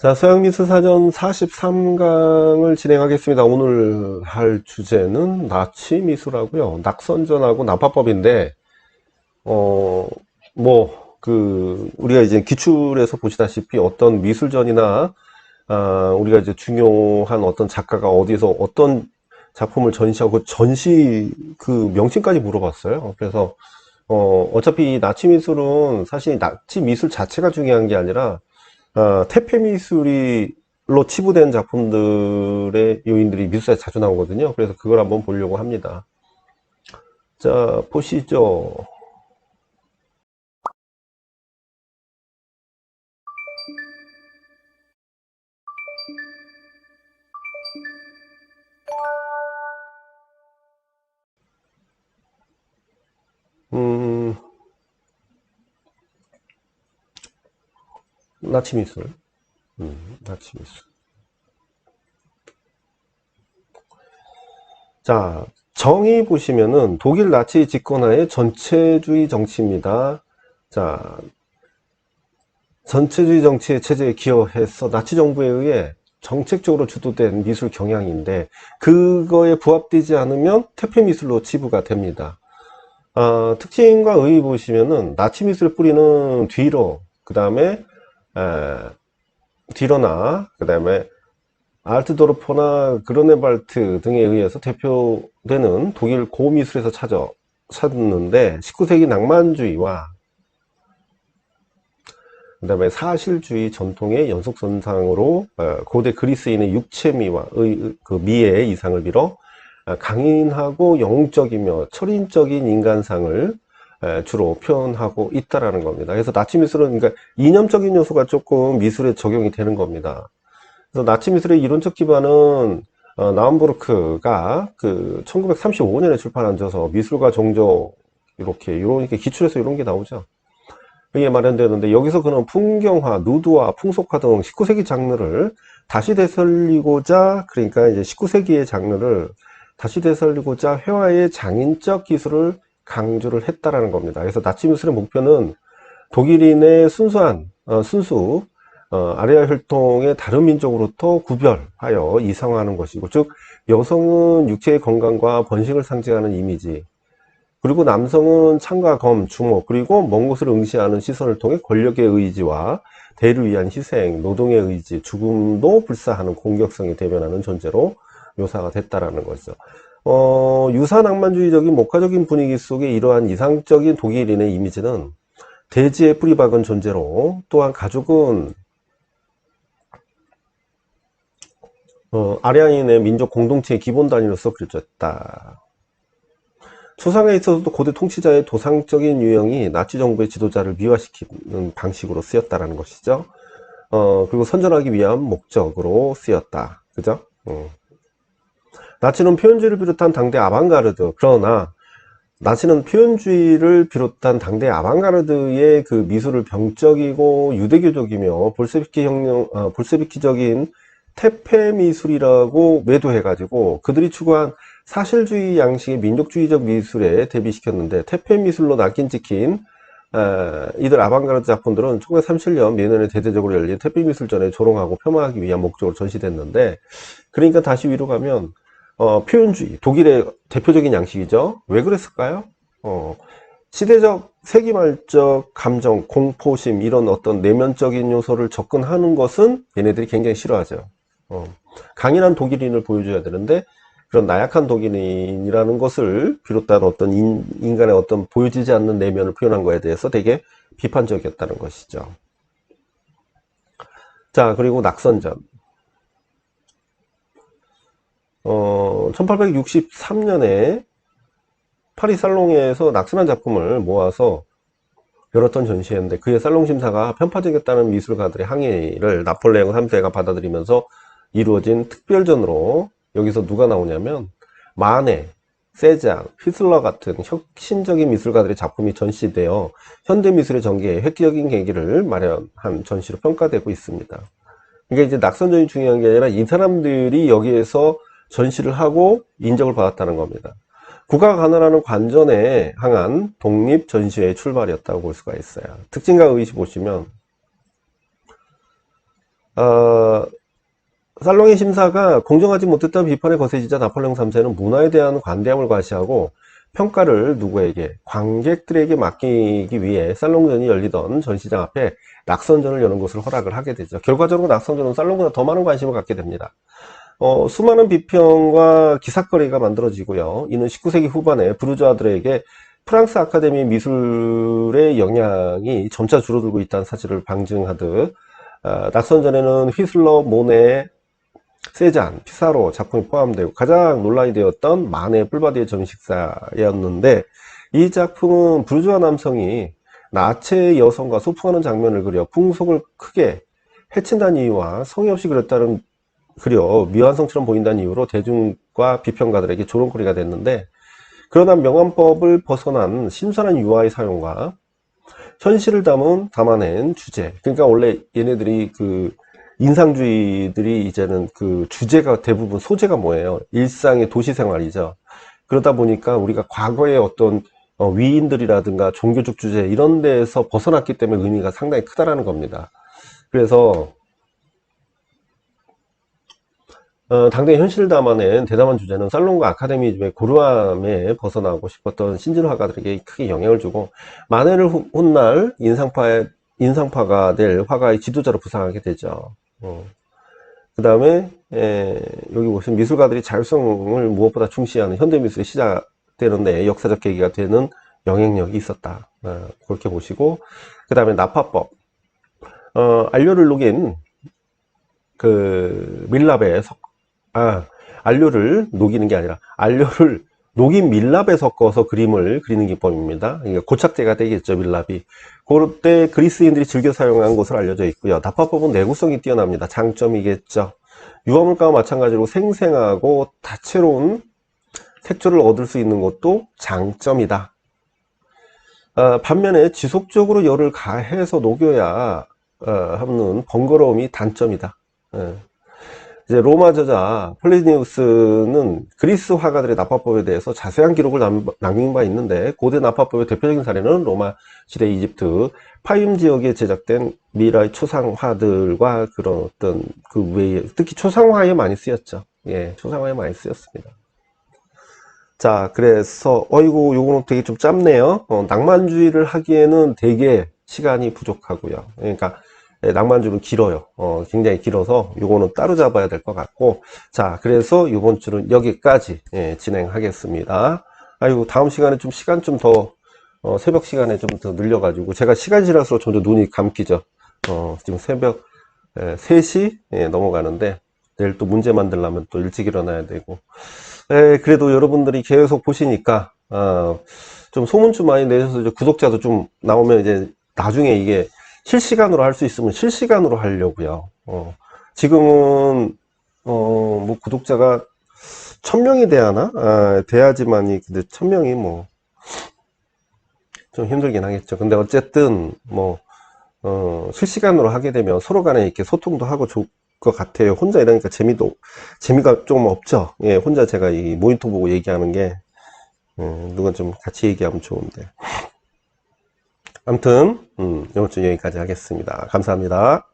자, 서양미술 사전 43강을 진행하겠습니다. 오늘 할 주제는 나치미술하고요. 낙선전하고 나파법인데, 어, 뭐, 그, 우리가 이제 기출에서 보시다시피 어떤 미술전이나, 아, 우리가 이제 중요한 어떤 작가가 어디서 어떤 작품을 전시하고 그 전시 그 명칭까지 물어봤어요. 그래서, 어, 어차피 이 나치미술은 사실 나치미술 자체가 중요한 게 아니라, 어, 태페 미술이로 치부된 작품들의 요인들이 미술사에 자주 나오거든요. 그래서 그걸 한번 보려고 합니다. 자, 보시죠. 나치미술. 음, 나치미술. 자, 정의 보시면은 독일 나치 집권하에 전체주의 정치입니다. 자, 전체주의 정치의 체제에 기여해서 나치 정부에 의해 정책적으로 주도된 미술 경향인데 그거에 부합되지 않으면 퇴폐 미술로 치부가 됩니다. 어, 특징과 의의 보시면은 나치 미술의 뿌리는 뒤로 그 다음에 뒤로나 그 다음에 알트도르포나 그르네발트 등에 의해서 대표되는 독일 고미술에서 찾아 찾는데 19세기 낭만주의와 그 다음에 사실주의 전통의 연속선상으로 어, 고대 그리스인의 육체미와 의, 그 미의 이상을 빌어 어, 강인하고 영적이며 철인적인 인간상을 에, 주로 표현하고 있다라는 겁니다. 그래서 나치 미술은 그러니까 이념적인 요소가 조금 미술에 적용이 되는 겁니다. 그래서 나치 미술의 이론적 기반은 어, 나움부르크가 그 1935년에 출판한 저서 미술과 종교 이렇게 이렇게 기출해서 이런 게 나오죠. 이게 마련되는데 여기서 그는 풍경화, 누드화, 풍속화 등 19세기 장르를 다시 되살리고자 그러니까 이제 19세기의 장르를 다시 되살리고자 회화의 장인적 기술을 강조를 했다라는 겁니다. 그래서 나치 미술의 목표는 독일인의 순수한 어, 순수 어, 아리아 혈통의 다른 민족으로부터 구별하여 이상화하는 것이고 즉 여성은 육체의 건강과 번식을 상징하는 이미지 그리고 남성은 창과 검, 주목 그리고 먼 곳을 응시하는 시선을 통해 권력의 의지와 대를 위한 희생, 노동의 의지, 죽음도 불사하는 공격성이 대변하는 존재로 묘사가 됐다라는 거죠. 어, 유사 낭만주의적인 목화적인 분위기 속에 이러한 이상적인 독일인의 이미지는 대지에 뿌리 박은 존재로 또한 가족은 어, 아리아인의 민족 공동체의 기본 단위로서 그려졌다. 초상에 있어서도 고대 통치자의 도상적인 유형이 나치 정부의 지도자를 미화시키는 방식으로 쓰였다라는 것이죠. 어, 그리고 선전하기 위한 목적으로 쓰였다. 그죠? 어. 나치는 표현주의를 비롯한 당대 아방가르드 그러나 나치는 표현주의를 비롯한 당대 아방가르드의 그 미술을 병적이고 유대교적이며 볼세비키 혁명 어, 볼세비키적인 태페 미술이라고 매도해 가지고 그들이 추구한 사실주의 양식의 민족주의적 미술에 대비시켰는데 태페 미술로 낙인 찍힌 어, 이들 아방가르드 작품들은 1937년 매년에 대대적으로 열린 태페 미술전에 조롱하고 폄하하기 위한 목적으로 전시됐는데 그러니까 다시 위로 가면 어, 표현주의, 독일의 대표적인 양식이죠. 왜 그랬을까요? 어, 시대적, 세기말적 감정, 공포심, 이런 어떤 내면적인 요소를 접근하는 것은 얘네들이 굉장히 싫어하죠. 어, 강인한 독일인을 보여줘야 되는데, 그런 나약한 독일인이라는 것을 비롯한 어떤 인, 인간의 어떤 보여지지 않는 내면을 표현한 거에 대해서 되게 비판적이었다는 것이죠. 자, 그리고 낙선전. 어, 1863년에 파리 살롱에서 낙선한 작품을 모아서 열었던 전시회인데 그의 살롱 심사가 편파적이었다는 미술가들의 항의를 나폴레옹 3세가 받아들이면서 이루어진 특별전으로 여기서 누가 나오냐면 마네, 세장, 휘슬러 같은 혁신적인 미술가들의 작품이 전시되어 현대미술의 전개에 획기적인 계기를 마련한 전시로 평가되고 있습니다. 그러니까 이제 낙선전이 중요한 게 아니라 이 사람들이 여기에서 전시를 하고 인정을 받았다는 겁니다. 국가가 가난하는 관전에 향한 독립 전시회의 출발이었다고 볼 수가 있어요. 특징과 의시 보시면 어, 살롱의 심사가 공정하지 못했다는 비판에 거세지자 나폴레옹 3세는 문화에 대한 관대함을 과시하고 평가를 누구에게 관객들에게 맡기기 위해 살롱전이 열리던 전시장 앞에 낙선전을 여는 것을 허락을 하게 되죠. 결과적으로 낙선전은 살롱보다 더 많은 관심을 갖게 됩니다. 어, 수많은 비평과 기사거리가 만들어지고요. 이는 19세기 후반에 부르주아들에게 프랑스 아카데미 미술의 영향이 점차 줄어들고 있다는 사실을 방증하듯 어, 낙선전에는 휘슬러, 모네, 세잔, 피사로 작품이 포함되고 가장 논란이 되었던 마네 뿔바디의 점식사였는데 이 작품은 부르주아 남성이 나체 여성과 소풍하는 장면을 그려 풍속을 크게 해친다는 이유와 성의 없이 그렸다는 그려 미완성처럼 보인다는 이유로 대중과 비평가들에게 조롱거리가 됐는데 그러나 명암법을 벗어난 신선한 유화의 사용과 현실을 담은 담아낸 주제 그러니까 원래 얘네들이 그 인상주의들이 이제는 그 주제가 대부분 소재가 뭐예요? 일상의 도시 생활이죠. 그러다 보니까 우리가 과거의 어떤 어, 위인들이라든가 종교적 주제 이런 데에서 벗어났기 때문에 의미가 상당히 크다라는 겁니다. 그래서 어, 당대 현실을 담아낸 대담한 주제는 살롱과 아카데미즘의 고루함에 벗어나고 싶었던 신진 화가들에게 크게 영향을 주고 후- 훗날 인상파의 인상파가 될 화가의 지도자로 부상하게 되죠. 그 다음에 여기 보시면 미술가들이 자율성을 무엇보다 중시하는 현대미술이 시작되는데 역사적 계기가 되는 영향력이 있었다. 어, 그렇게 보시고 그 다음에 나파법 어, 안료를 녹인 그 밀랍에 석, 아, 안료를 녹이는 게 아니라 안료를 녹인 밀랍에 섞어서 그림을 그리는 기법입니다. 그러니까 고착제가 되겠죠, 밀랍이. 그때 그리스인들이 즐겨 사용한 것으로 알려져 있고요. 나파법은 내구성이 뛰어납니다. 장점이겠죠. 유화물가와 마찬가지로 생생하고 다채로운 색조를 얻을 수 있는 것도 장점이다. 아, 반면에 지속적으로 열을 가해서 녹여야 어, 하는 번거로움이 단점이다. 예. 이제 로마 저자 플리니우스는 그리스 화가들의 나파법에 대해서 자세한 기록을 남, 남긴 바 있는데 고대 나파법의 대표적인 사례는 로마 시대 이집트 파임 지역에 제작된 미라의 초상화들과 그런 어떤 그 외에 특히 초상화에 많이 쓰였죠. 예, 초상화에 많이 쓰였습니다. 자, 그래서 어이구 요거는 되게 좀 짧네요. 어, 낭만주의를 하기에는 되게 시간이 부족하고요. 그러니까 예, 낭만주는 길어요. 어, 굉장히 길어서 요거는 따로 잡아야 될 것 같고 자 그래서 이번 주는 여기까지 예, 진행하겠습니다. 아이고 다음 시간에 좀 시간 좀더 어, 새벽 시간에 좀 더 늘려가지고 제가 시간 지날수록 점점 눈이 감기죠. 어, 지금 새벽 예, 3시 예, 넘어가는데 내일 또 문제 만들려면 또 일찍 일어나야 되고 예, 그래도 여러분들이 계속 보시니까 어, 좀 소문 좀 많이 내셔서 구독자도 좀 나오면 이제 나중에 이게 실시간으로 할 수 있으면 실시간으로 하려고요. 어, 지금은 어, 뭐 구독자가 천 명이 돼야나? 아, 돼야지만이 근데 천 명이 뭐 좀 힘들긴 하겠죠. 근데 어쨌든 뭐 어, 실시간으로 하게 되면 서로 간에 이렇게 소통도 하고 좋을 것 같아요. 혼자 이러니까 재미도 재미가 조금 없죠. 예, 혼자 제가 이 모니터 보고 얘기하는 게 음, 누가 좀 같이 얘기하면 좋은데. 아무튼 음, 이번 주 여기까지 하겠습니다. 감사합니다.